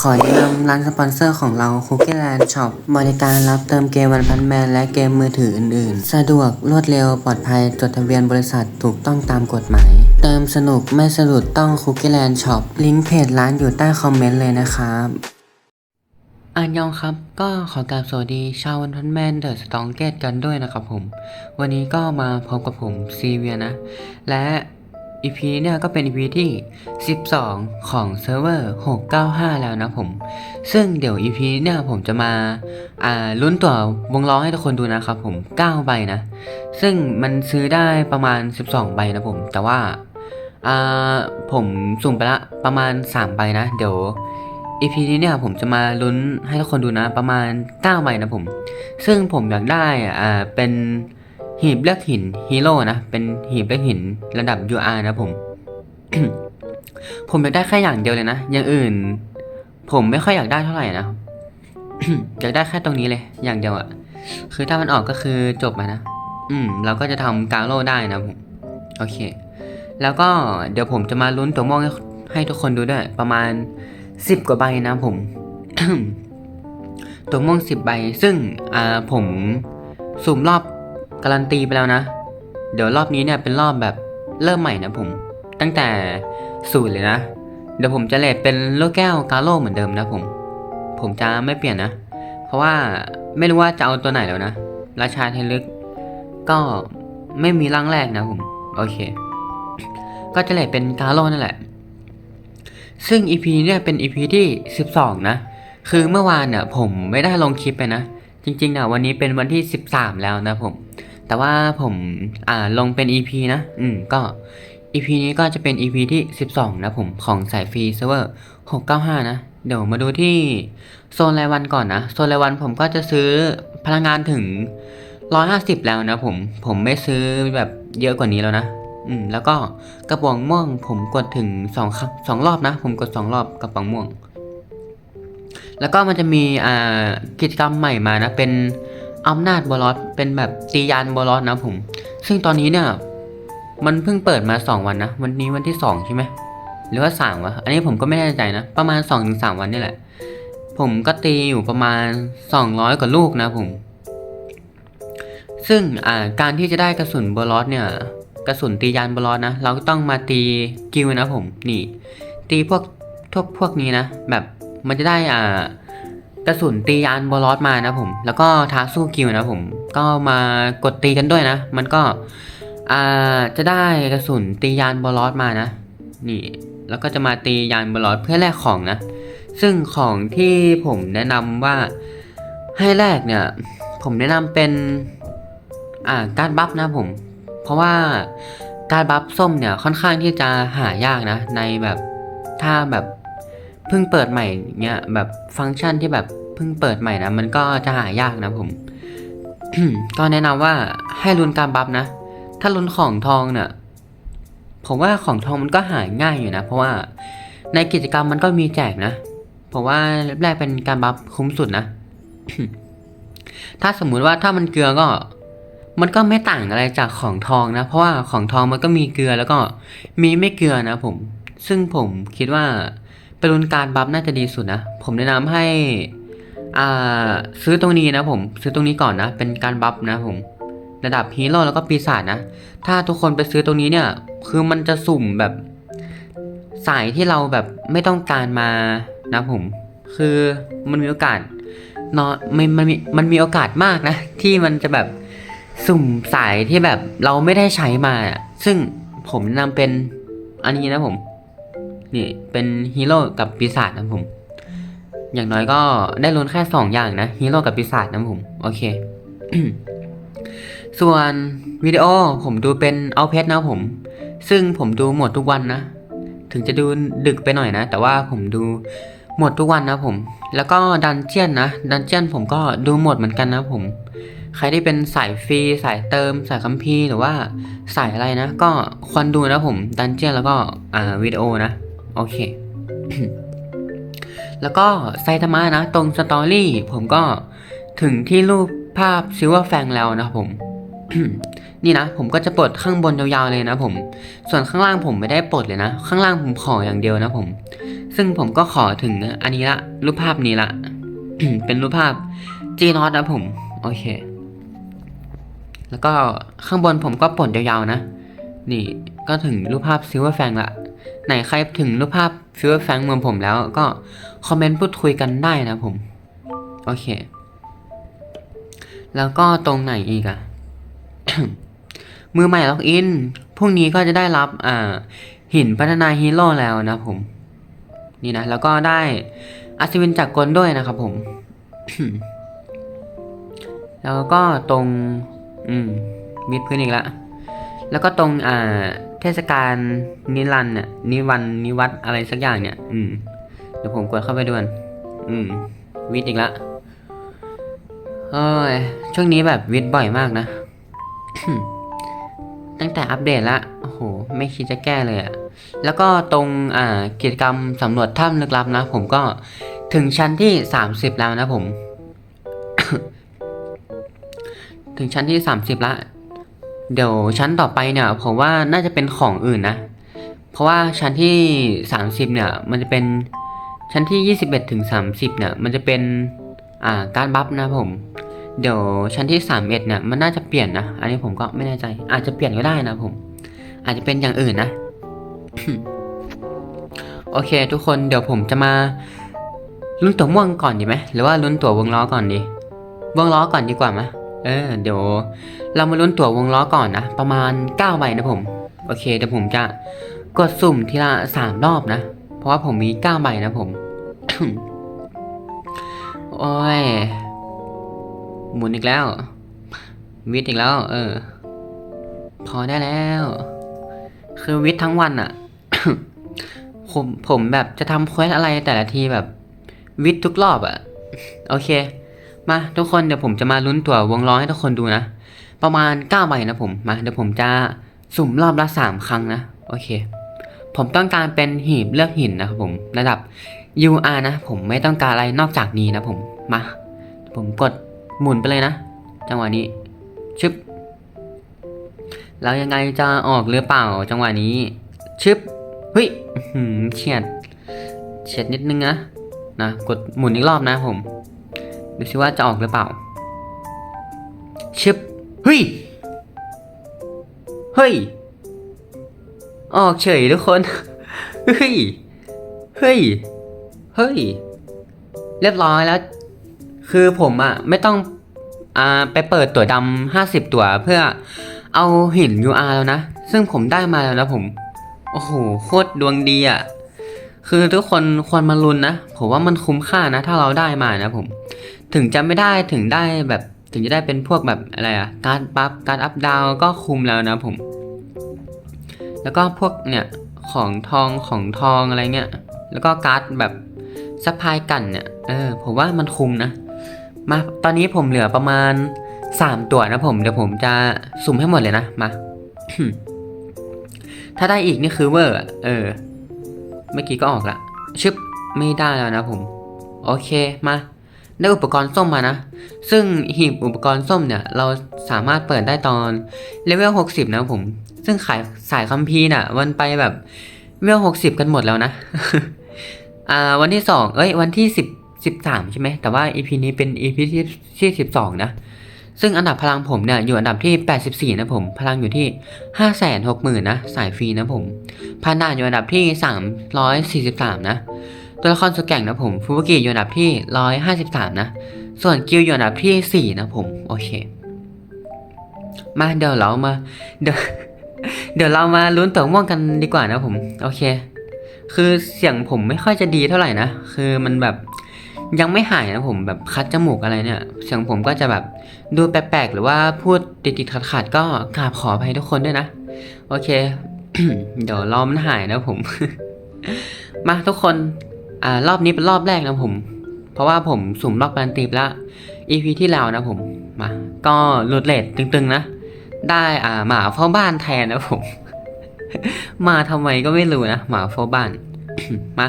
ขอแนะนำร้านสปอนเซอร์ของเรา Cookie Land Shop บริการรับเติมเกมวันพันแมนและเกมมือถืออื่นๆ สะดวกรวดเร็วปลอดภัยจดทะเบียนบริษัทถูกต้องตามกฎหมาย เติมสนุกไม่สะดุดต้อง Cookie Land Shop ลิงก์เพจร้านอยู่ใต้คอมเมนต์เลยนะครับอันยองครับก็ขอกราบสวัสดีชาววันพันแมนเดอะสตองเกตกันด้วยนะครับผม วันนี้ก็มาพบกับผมซีเวียนะ และ EP เนี่ยก็เป็น EP ที่ 12 ของเซิร์ฟเวอร์ 695 แล้วนะผม ซึ่งเดี๋ยว EP เนี่ยผมจะมาอ่าลุ้นตัววงล้อให้ทุกคนดูนะครับผม 9 ใบนะ ซึ่งมันซื้อได้ประมาณ 12 ใบนะผม แต่ว่าอ่าผมสุ่มไปละประมาณ 3 ใบนะ เดี๋ยว EP นี้เนี่ยผมจะมาลุ้นให้ทุกคนดูนะประมาณ 9 ใบนะผม ซึ่งผมอยากได้อ่าเป็น หีบเลือกหินฮีโร่นะ เป็นหีบเลือกหินระดับ UR นะผม ผมอยากได้แค่อย่างเดียวเลยนะ อย่างอื่น ผมไม่ค่อยอยากได้เท่าไหร่นะอยากได้แค่ตรงนี้เลย อย่างเดียวอะคือถ้ามันออกก็คือจบอะนะ อืม เราก็จะทำกาโร่ได้นะผม โอเค แล้วก็เดี๋ยวผมจะมาลุ้นตัวม่วงให้ให้ทุกคนดูด้วย ประมาณสิบกว่าใบนะผม ตัวม่วงสิบใบ ซึ่งอ่าผมสุ่มรอบ การันตีไปแล้วนะ เดี๋ยวรอบนี้เนี่ยเป็นรอบแบบเริ่มใหม่นะผม ตั้งแต่ศูนย์เลยนะ เดี๋ยวผมจะเลทเป็นโลกแก้วกาโลเหมือนเดิมนะผม ผมจะไม่เปลี่ยนนะ เพราะว่าไม่รู้ว่าจะเอาตัวไหนแล้วนะ ราชาเทลึก ก็ไม่มีร่างแรกนะผม โอเค ก็จะเลทเป็นกาโลนั่นแหละ ซึ่ง EP เนี่ยเป็น EP ที่ 12 นะ คือเมื่อวานเนี่ยผมไม่ได้ลงคลิปไปนะ จริงๆอะวันนี้เป็นวันที่ 13 แล้วนะผม แต่ว่าผมอ่าลงเป็น EP นะ อืม ก็ EP นี้ก็จะเป็น EP ที่ 12 นะผมของสายฟรีเซิร์ฟเวอร์695 นะ เดี๋ยวมาดูที่โซนรายวันก่อนนะ โซนรายวันผมก็จะซื้อพลังงานถึง 150 แล้วนะผม ผมไม่ซื้อแบบเยอะกว่านี้แล้วนะ อืม แล้วก็กระป๋องม่วง ผมกดถึง2ครับสองรอบนะ ผมกด 2 รอบกระป๋องม่วง แล้วก็มันจะมีอ่ากิจกรรมใหม่มานะเป็น อำนาจบอลอสเป็นแบบตียานบอลอสนะผม ซึ่งตอนนี้เนี่ย มันเพิ่งเปิดมา 2 วันนะ วันนี้วันที่ 2 ใช่ไหมหรือว่า3วะ อันนี้ผมก็ไม่แน่ใจนะ ประมาณ2-3วันนี่แหละ ผมก็ตีอยู่ประมาณ 200 กว่าลูกนะผม ซึ่งอ่าการที่จะได้กระสุนบอลอสเนี่ย กระสุนตียานบอลอสนะ เราก็ต้องมาตีกิวนะผม นี่ ตีพวกพวกพวกนี้นะ แบบมันจะได้อ่า กระสุนตียานบอลอสมานะผม แล้วก็ท้าสู้กิวนะผม ก็มากดตีกันด้วยนะ มันก็อ่าจะได้กระสุนตียานบอลอสมานะ นี่ แล้วก็จะมาตียานบอลอสเพื่อแลกของนะ ซึ่งของที่ผมแนะนำว่าให้แลกเนี่ย ผมแนะนำเป็นอ่าการบัฟนะผม เพราะว่าการบัฟส้มเนี่ยค่อนข้างที่จะหายากนะ ในแบบถ้าแบบ เพิ่งเปิดใหม่เนี่ยแบบฟังก์ชันที่แบบเพิ่งเปิดใหม่นะมันก็จะหายากนะผม ก็แนะนำว่าให้ลุ้นการบัฟนะ ถ้าลุ้นของทองเนี่ยผมว่าของทองมันก็หายง่ายอยู่นะ เพราะว่าในกิจกรรมมันก็มีแจกนะผมว่าแรกเป็นการบัฟคุ้มสุดนะ ถ้าสมมุติว่าถ้ามันเกลือก็ มันก็ไม่ต่างอะไรจากของทองนะ เพราะว่าของทองมันก็มีเกลือแล้วก็มีไม่เกลือนะผม ซึ่งผมคิดว่า ปรุนการบัฟน่าจะดีสุดนะ ผมแนะนำให้อ่าซื้อตรงนี้นะผมซื้อตรงนี้ก่อนนะ เป็นการบัฟนะผมระดับฮีโร่แล้วก็ปีศาจนะ ถ้าทุกคนไปซื้อตรงนี้เนี่ย คือมันจะสุ่มแบบสายที่เราแบบไม่ต้องการมานะผม คือมันมีโอกาสเนาะมันมันมีมันมีโอกาสมากนะ ที่มันจะแบบสุ่มสายที่แบบเราไม่ได้ใช้มา ซึ่งผมแนะนำเป็นอันนี้นะผม นี่เป็นฮีโร่กับปีศาจนะผม อย่างน้อยก็ได้ลุ้นแค่สองอย่างนะฮีโร่กับปีศาจนะผมโอเค ส่วนวิดีโอผมดูเป็นเอาเพชรนะผม ซึ่งผมดูหมดทุกวันนะ ถึงจะดูดึกไปหน่อยนะ แต่ว่าผมดูหมดทุกวันนะผม แล้วก็ดันเจียนนะ ดันเจียนผมก็ดูหมดเหมือนกันนะผม ใครที่เป็นสายฟรีสายเติม สายคัมภีร์หรือว่าสายอะไรนะ ก็ควรดูนะผม ดันเจียนแล้วก็อ่าวิดีโอนะ โอเค แล้วก็ไซตามะนะ ตรงสตอรี่ผมก็ถึงที่รูปภาพซิลเวอร์แฟงแล้วนะผม นี่นะ ผมก็จะปลดข้างบนยาวๆเลยนะผม ส่วนข้างล่างผมไม่ได้ปลดเลยนะ ข้างล่างผมขออย่างเดียวนะผม ซึ่งผมก็ขอถึงอันนี้ละรูปภาพนี้ละ เป็นรูปภาพจีนอตนะผม โอเค แล้วก็ข้างบนผมก็ปลดยาวๆนะ นี่ก็ถึงรูปภาพซิลเวอร์แฟงละ ไหนใครถึงรูปภาพซิลเวอร์แฟงเหมือนผมแล้วก็คอมเมนต์พูดคุยกันได้นะผม โอเค แล้วก็ตรงไหนอีกอะมือใหม่ล็อกอินพรุ่งนี้ก็จะได้รับอ่าหินพัฒนาฮีโร่แล้วนะผม นี่นะ แล้วก็ได้อัศวินจักรกลด้วยนะครับผม แล้วก็ตรง อืมมิดพื้นอีกละแล้วก็ตรงอ่า ทศกาลนิรันเนี่ยนิวันนิวัตอะไรสักอย่างเนี่ย อืม เดี๋ยวผมกดเข้าไปด่วนอืม วิทย์อีกละเอ้ยช่วงนี้แบบวิทย์บ่อยมากนะ ตั้งแต่อัปเดตละโอ้โห ไม่คิดจะแก้เลยอะแล้วก็ตรงอ่ากิจกรรมสำรวจถ้ำลึกลับนะ ผมก็ถึงชั้นที่30แล้วนะผม ถึงชั้นที่30ละ เดี๋ยวชั้นต่อไปเนี่ยผมว่าน่าจะเป็นของอื่นนะ เพราะว่าชั้นที่ 30 เนี่ย มันจะเป็นชั้นที่ 21ถึง30 เนี่ย มันจะเป็นอ่าการบัฟนะผม เดี๋ยวชั้นที่ 31 เนี่ย มันน่าจะเปลี่ยนนะ อันนี้ผมก็ไม่แน่ใจ อาจจะเปลี่ยนก็ได้นะผม อาจจะเป็นอย่างอื่นนะ โอเค ทุกคนเดี๋ยวผมจะมาลุ้นตัวม่วงก่อนดีไหมหรือว่าลุ้นตัววงล้อก่อนดีวงล้อก่อนดีกว่าไหม เออเดี๋ยว เรามาลุ้นตั๋ววงล้อก่อนนะ ประมาณ 9 ใบนะผม โอเคเดี๋ยวผมจะกดสุ่มทีละ 3 รอบนะ เพราะว่าผมมี 9 ใบนะผม โอ้ย หมุนอีกแล้ว วิทย์อีกแล้ว เออ พอได้แล้ว คือวิทย์ทั้งวันอะผมผมแบบจะทำเควสอะไรแต่ละทีแบบ วิทย์ทุกรอบอะโอเค มาทุกคนเดี๋ยวผมจะมาลุ้นตัววงล้อให้ทุกคนดูนะ ประมาณ9ใบนะผมมาเดี๋ยวผมจะสุ่มรอบละ 3 ครั้งนะ โอเค ผมต้องการเป็นหีบเลือกหินนะครับผมระดับ UR นะ ผมไม่ต้องการอะไรนอกจากนี้นะผมมาผมกดหมุนไปเลยนะ จังหวะนี้ชึบแล้วยังไงจะออกหรือเปล่าจังหวะนี้ชึบเฮ้ยเฉียดเฉียดนิดนึงนะนะกดหมุนอีกรอบนะผม ดูสิว่าจะออกหรือเปล่าชึบเฮ้ย เฮ้ย ออกเฉยทุกคน เฮ้ย เฮ้ย เฮ้ย เรียบร้อยแล้ว คือผมอะไม่ต้องอ่าไปเปิดตัวดำห้าสิบตัวเพื่อเอาหิน UR แล้วนะ ซึ่งผมได้มาแล้วนะผม โอ้โห โคตรดวงดีอะคือทุกคนควรมาลุ้นนะ ผมว่ามันคุ้มค่านะ ถ้าเราได้มานะผม ถึงจะไม่ได้ถึงได้แบบถึงจะได้เป็นพวกแบบอะไรอะการบัฟการอัพดาวก็คุมแล้วนะผม แล้วก็พวกเนี่ยของทองของทองอะไรเงี้ย แล้วก็การ์ดแบบซัพพลายกันเนี่ย เออ ผมว่ามันคุมนะ มา ตอนนี้ผมเหลือประมาณ 3 ตัวนะผม เดี๋ยวผมจะสุ่มให้หมดเลยนะ มา ถ้าได้อีกนี่คือเวอร์ เออ เมื่อกี้ก็ออกละ ชึบ ไม่ได้แล้วนะผม โอเค มา ได้อุปกรณ์ส้มมานะ ซึ่งหีบอุปกรณ์ส้มเนี่ย เราสามารถเปิดได้ตอนเลเวล 60 นะผม ซึ่งขายสายคัมภีร์น่ะมันไปแบบเลเวล 60 กันหมดแล้วนะ อ่า วันที่สองเอ้ย วันที่สิบสิบสามใช่ไหม แต่ว่า EP นี้เป็น EP ที่ที่สิบสองนะ ซึ่งอันดับพลังผมเนี่ย อยู่อันดับที่แปดสิบสี่นะผม พลังอยู่ที่ห้าแสนหกหมื่นนะ สายฟรีนะผมพันดานอยู่อันดับที่สามร้อยสี่สิบสามนะ ตัวละครสุดแก่งนะผมฟูบุกิอยู่อันดับที่ร้อยห้าสิบสามนะ ส่วนกิลอยู่อันดับที่สี่นะผม โอเค มาเดี๋ยวเรามา เดี๋ยวเดี๋ยวเรามาลุ้นตัวม่วงกันดีกว่านะผม โอเค คือเสียงผมไม่ค่อยจะดีเท่าไหร่นะ คือมันแบบยังไม่หายนะผมแบบคัดจมูกอะไรเนี่ย เสียงผมก็จะแบบดูแปลกๆ หรือว่าพูดติดๆขัดๆก็กราบขออภัยทุกคนด้วยนะ โอเค เดี๋ยวรอมันหายนะผม มาทุกคน อ่ารอบนี้เป็นรอบแรกนะผม เพราะว่าผมสุ่มรอบการันตีไปละ EP ที่แล้วนะผมมาก็หลุดเลทตึงๆนะ ได้อ่าหมาเฝ้าบ้านแทนนะผม มาทำไมก็ไม่รู้นะหมาเฝ้าบ้านมา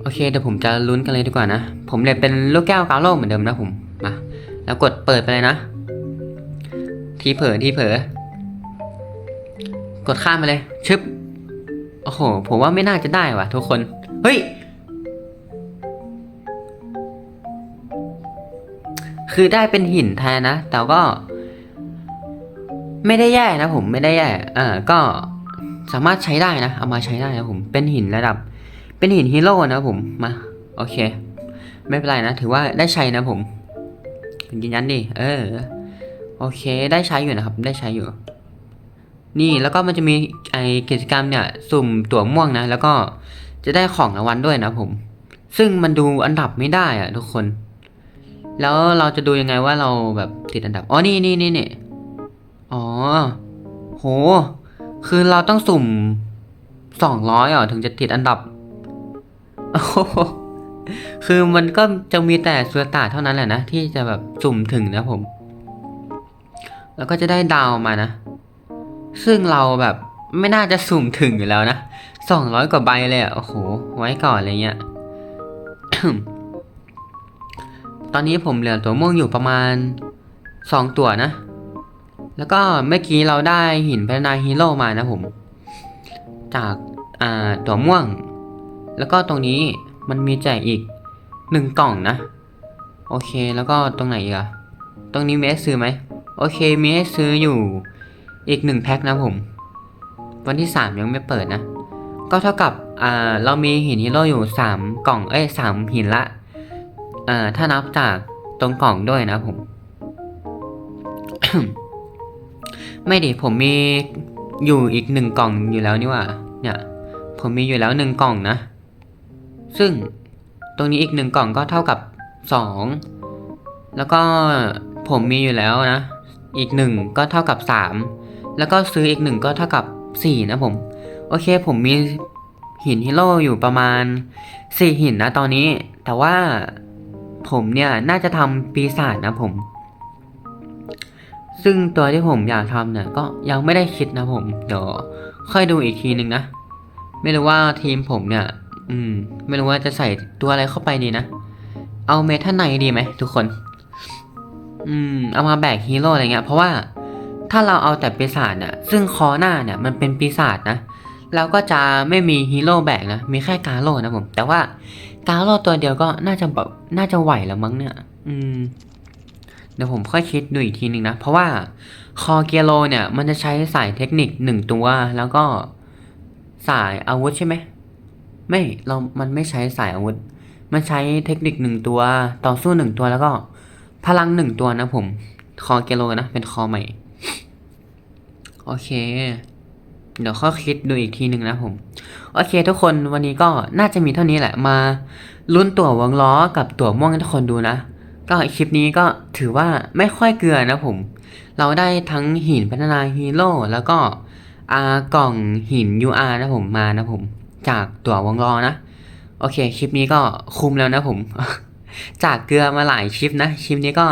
โอเคเดี๋ยวผมจะลุ้นกันเลยดีกว่านะ ผมเลยเป็นลูกแก้วกาโลเหมือนเดิมนะผมมาแล้วกดเปิดไปเลยนะ ทีเผลอทีเผลอกดข้ามไปเลยชึบโอ้โห ผมว่าไม่น่าจะได้ว่ะทุกคน เฮ้ย คือได้เป็นหินแทนนะ แต่ก็ ไม่ได้แย่นะผมไม่ได้แย่อ่าก็สามารถใช้ได้นะ เอามาใช้ได้นะผม เป็นหินระดับ เป็นหินฮีโร่นะผม มา โอเค ไม่เป็นไรนะ ถือว่าได้ใช้นะผมยืนยันดิ เออ โอเค ได้ใช้อยู่นะครับ ได้ใช้อยู่ นี่แล้วก็มันจะมีไอกิจกรรมเนี่ย สุ่มตั๋วม่วงนะ แล้วก็ จะได้ของรางวัลด้วยนะผม ซึ่งมันดูอันดับไม่ได้อะทุกคน แล้วเราจะดูยังไงว่าเราแบบติดอันดับ อ๋อ นี่นี่นี่นี่อ๋อ โห คือเราต้องสุ่มสองร้อยอะถึงจะติดอันดับโอ้คือมันก็จะมีแต่สุลต่าเท่านั้นแหละนะ ที่จะแบบสุ่มถึงนะผม แล้วก็จะได้ดาวมานะ ซึ่งเราแบบไม่น่าจะสุ่มถึงอยู่แล้วนะ สองร้อยกว่าใบเลยอะ โอ้โห ไว้ก่อนอะไรเงี้ยตอนนี้ผมเหลือตัวม่วงอยู่ประมาณสองตัวนะ แล้วก็เมื่อกี้เราได้หินพัฒนาฮีโร่มานะผม จากอ่าตัวม่วง แล้วก็ตรงนี้มันมีแจกอีกหนึ่งกล่องนะ โอเคแล้วก็ตรงไหนอีกอะตรงนี้มีให้ซื้อไหม โอเคมีให้ซื้ออยู่อีกหนึ่งแพ็คนะผม วันที่สามยังไม่เปิดนะ ก็เท่ากับเรามีหินฮีโร่อยู่สามกล่องเอ้ยสามหินละอ่าถ้านับจากตรงกล่องด้วยนะผม ไม่ดิผมมีอยู่อีกหนึ่งกล่องอยู่แล้วนี่ว่า เนี่ย ผมมีอยู่แล้วหนึ่งกล่องนะ ซึ่งตรงนี้อีกหนึ่งกล่องก็เท่ากับสองแล้วก็ผมมีอยู่แล้วนะ อีกหนึ่งก็เท่ากับสามแล้วก็ซื้ออีกหนึ่งก็เท่ากับสี่นะผม โอเคผมมีหินฮีโร่อยู่ประมาณสี่หินนะตอนนี้ แต่ว่าผมเนี่ยน่าจะทำปีศาจนะผม ซึ่งตัวที่ผมอยากทำเนี่ยก็ยังไม่ได้คิดนะผม เดี๋ยวค่อยดูอีกทีหนึ่งนะ ไม่รู้ว่าทีมผมเนี่ย อืม ไม่รู้ว่าจะใส่ตัวอะไรเข้าไปดีนะ เอาเมทัลไนดีไหมทุกคน อืม เอามาแบกฮีโร่อะไรเงี้ย เพราะว่าถ้าเราเอาแต่ปีศาจน่ะซึ่งคอหน้าเนี่ยมันเป็นปีศาจนะเราก็จะไม่มีฮีโร่แบกนะ มีแค่กาโร่นะผม แต่ว่ากาโร่ตัวเดียวก็น่าจะแบบน่าจะไหวแล้วมั้งเนี่ย อืม เดี๋ยวผมค่อยคิดดูอีกทีหนึ่งนะ เพราะว่าคอเกียโลเนี่ย มันจะใช้สายเทคนิคหนึ่งตัว แล้วก็สายอาวุธใช่ไหม ไม่เรา มันไม่ใช้สายอาวุธ มันใช้เทคนิคหนึ่งตัว ต่อสู้หนึ่งตัวแล้วก็ พลังหนึ่งตัวนะผม คอเกโลนะ เป็นคอใหม่ โอเค เดี๋ยวข้อคิดดูอีกทีหนึ่งนะผม โอเคทุกคนวันนี้ก็น่าจะมีเท่านี้แหละมาลุ้นตั๋ววงล้อกับตั๋วม่วงให้ทุกคนดูนะ ก็คลิปนี้ก็ถือว่าไม่ค่อยเกลือนะผม เราได้ทั้งหินพัฒนาฮีโร่แล้วก็อากล่องหิน UR นะผมมานะผม จากตั๋ววงล้อนะ โอเคคลิปนี้ก็คุมแล้วนะผมจากเกลือมาหลายคลิปนะคลิปนี้ก็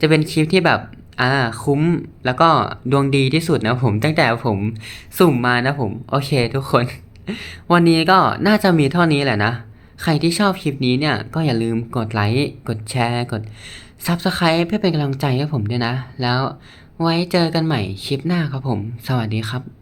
จะเป็นคลิปที่แบบ อ่าคุ้มแล้วก็ดวงดีที่สุดนะผมตั้งแต่ผมสุ่มมานะผม โอเคทุกคน วันนี้ก็น่าจะมีเท่านี้แหละนะ ใครที่ชอบคลิปนี้เนี่ย ก็อย่าลืมกดไลค์กดแชร์กด Subscribe เพื่อเป็นกำลังใจให้ผมด้วยนะ แล้วไว้เจอกันใหม่คลิปหน้าครับผม สวัสดีครับ